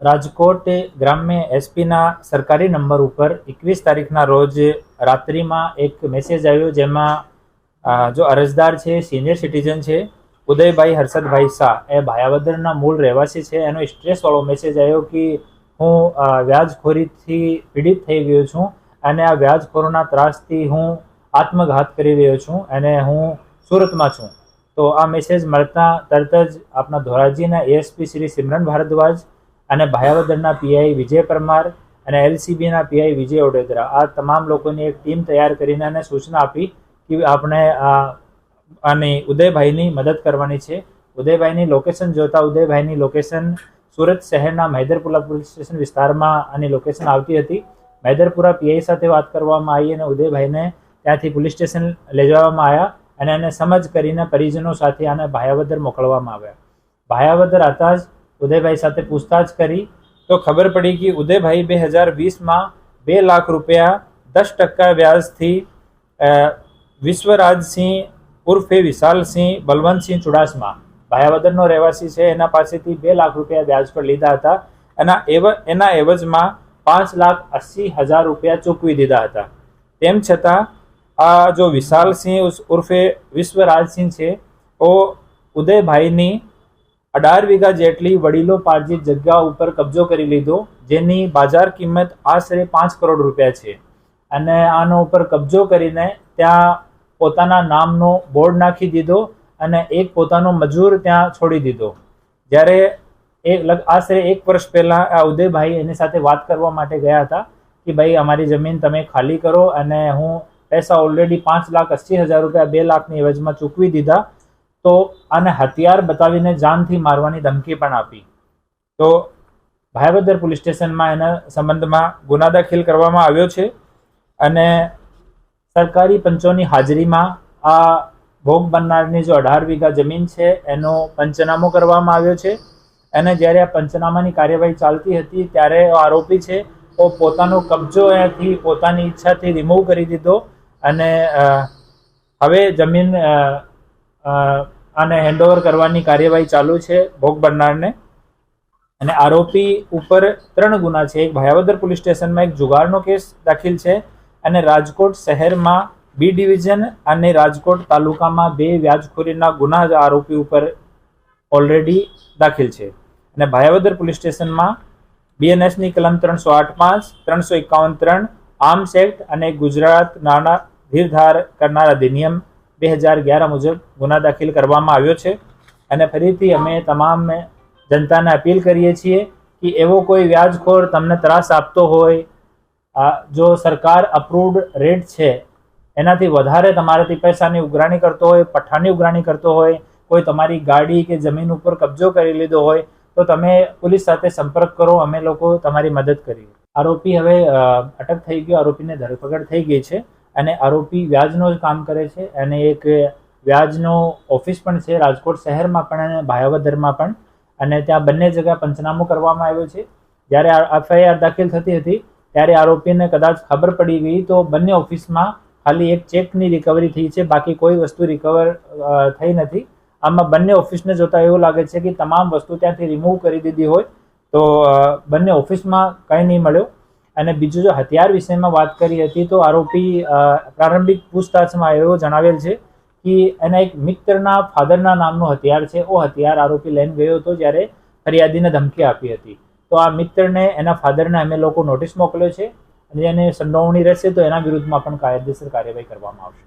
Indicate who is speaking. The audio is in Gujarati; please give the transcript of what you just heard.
Speaker 1: રાજકોટ ગ્રામ્ય એસપીના સરકારી નંબર ઉપર એકવીસ તારીખના રોજ રાત્રિમાં એક મેસેજ આવ્યો જેમાં જો અરજદાર છે સિનિયર સિટીઝન છે, ઉદયભાઈ હર્ષદભાઈ શાહ, એ ભાયાવદરના મૂળ રહેવાસી છે, એનો સ્ટ્રેસવાળો મેસેજ આવ્યો કે હું વ્યાજખોરીથી પીડિત થઈ ગયો છું અને આ વ્યાજખોરોના ત્રાસથી હું આત્મઘાત કરી રહ્યો છું અને હું સુરતમાં છું. તો આ મેસેજ મળતા તરત જ આપણા ધોરાજીના એએસપી શ્રી સિમરન ભારદ્વાજ અને ભાયાવદરના પીઆઈ વિજય પરમાર અને એલસીબીના પીઆઈ વિજય ઓડેદરા. આ તમામ લોકોની એક ટીમ તૈયાર કરીને અને સૂચના આપી કે આપણે આ આની ઉદયભાઈની મદદ કરવાની છે. ઉદયભાઈની લોકેશન જોતા ઉદયભાઈની લોકેશન સુરત શહેરના મૈદરપુરા પોલીસ સ્ટેશન વિસ્તારમાં આની લોકેશન આવતી હતી. મહેદરપુરા પીઆઈ સાથે વાત કરવામાં આવી અને ઉદયભાઈને ત્યાંથી પોલીસ સ્ટેશન લઈ જવામાં આવ્યા અને એને સમજ કરીને પરિજનો સાથે આને ભાયાવદર મોકલવામાં આવ્યા. ભાયાવદર હતા જ ઉદયભાઈ સાથે પૂછતાછ કરી તો ખબર પડી કે ઉદયભાઈ બે હજાર વીસમાં બે લાખ રૂપિયા દસ ટકા વ્યાજથી વિશ્વરાજસિંહ ઉર્ફે વિશાલસિંહ બલવંતસિંહ ચુડાસમા, ભાયાવદરનો રહેવાસી છે, એના પાસેથી બે લાખ રૂપિયા વ્યાજ પર લીધા હતા એના એવ, એના એવજમાં પાંચ લાખ અસી હજાર રૂપિયા ચૂકવી દીધા હતા. તેમ છતાં, આ જો વિશાલસિંહ ઉર્ફે વિશ્વરાજસિંહ છે ઓ ઉદયભાઈની અઢાર વીઘા જેટલી વડીલો પાર્જિત જગ્યા ઉપર કબજો કરી લીધો, જેની બજાર કિંમત આશરે પાંચ કરોડ રૂપિયા છે. અને આનો ઉપર કબજો કરીને ત્યાં પોતાના નામનો બોર્ડ નાખી દીધો અને એક પોતાનો મજૂર ત્યાં છોડી દીધો. જ્યારે એક આશરે એક વર્ષ પહેલાં આ ઉદયભાઈ એની સાથે વાત કરવા માટે ગયા હતા કે ભાઈ, અમારી જમીન તમે ખાલી કરો અને હું પૈસા ઓલરેડી પાંચ લાખ અસી હજાર રૂપિયા બે લાખની એવજમાં ચૂકવી દીધા. તો આને હથિયાર બતાવીને જાનથી મારવાની ધમકી પણ આપી. તો ભાયવદર પોલીસ સ્ટેશનમાં એના સંબંધમાં ગુના દાખલ કરવામાં આવ્યો છે અને સરકારી પંચોની હાજરીમાં આ ભોગ બનનારની જો અઢાર વીઘા જમીન છે, એનો પંચનામો કરવામાં આવ્યો છે. અને જ્યારે આ પંચનામાની કાર્યવાહી ચાલતી હતી ત્યારે આરોપી છે, ઓ પોતાનો કબજો અહીંયાથી, પોતાની ઈચ્છાથી રિમૂવ કરી દીધો અને હવે જમીન આને હેન્ડઓવર કરવાની કાર્યવાહી ચાલુ છે ભોગ બનનારને. અને આરોપી ઉપર ત્રણ ગુના છે. એક ભાયાવદર પોલીસ સ્ટેશનમાં એક જુગારનો કેસ દાખલ છે અને રાજકોટ શહેરમાં બી ડિવિઝન અને રાજકોટ તાલુકામાં બે વ્યાજખોરીના ગુના જ આરોપી ઉપર ઓલરેડી દાખલ છે. અને ભાયાવદર પોલીસ સ્ટેશનમાં બીએનએસની કલમ ત્રણસો આઠ પાંચ, ત્રણસો એકાવન ત્રણ આર્મ્સ એક્ટ અને ગુજરાત નાણાં, ધીરધાર કરનાર અધિનિયમ બે હજાર અગિયાર મુજબ ગુના દાખલ કરવામાં આવ્યો છે. અને ફરીથી અમે તમામ જનતાને અપીલ કરીએ છીએ કે એવો કોઈ વ્યાજખોર તમને ત્રાસ આપતો હોય જો સરકાર અપ્રુવડ રેટ છે, એનાથી વધારે તમારાથી પૈસાની ઉઘરાણી કરતો હોય પઠ્ઠાની ઉઘરાણી કરતો હોય, કોઈ તમારી ગાડી કે જમીન ઉપર કબજો કરી લીધો હોય, તો તમે પોલીસ સાથે સંપર્ક કરો, અમે લોકો તમારી મદદ કરીએ. આરોપી હવે અટક થઈ ગયો, આરોપીને ધરપકડ થઈ ગઈ છે. અને આરોપી વ્યાજનો જ કામ કરે છે અને એક વ્યાજનો ઓફિસ પણ છે, રાજકોટ શહેરમાં પણ અને ભાયાવદરમાં પણ. અને ત્યાં બંને જગ્યા પંચનામું કરવામાં આવ્યો છે. જ્યારે એફઆઈઆર દાખલ થતી હતી, ત્યારે આરોપીને કદાચ ખબર પડી ગઈ તો બંને ઓફિસમાં ખાલી એક ચેકની રિકવરી થઈ છે, બાકી કોઈ વસ્તુ રિકવર થઈ નથી. આમાં બંને ઓફિસને જોતા એવું લાગે છે કે તમામ વસ્તુ ત્યાંથી રિમૂવ કરી દીધી હોય તો બંને ઓફિસમાં કંઈ નહીં મળ્યો. અને બીજું જો હથિયાર વિષયમાં વાત કરી હતી, તો આરોપી પ્રારંભિક પૂછતાછમાં એવો જણાવેલ છે કે એના એક મિત્રના ફાધરના નામનું હથિયાર છે. ઓ હથિયાર આરોપી લઈને ગયો હતો જ્યારે ફરિયાદીને ધમકી આપી હતી. તો આ મિત્રને એના ફાધરને અમે લોકો નોટિસ મોકલ્યો છે અને એને સંડોવણી રહેશે તો એના વિરુદ્ધમાં પણ કાયદેસર કાર્યવાહી કરવામાં આવશે.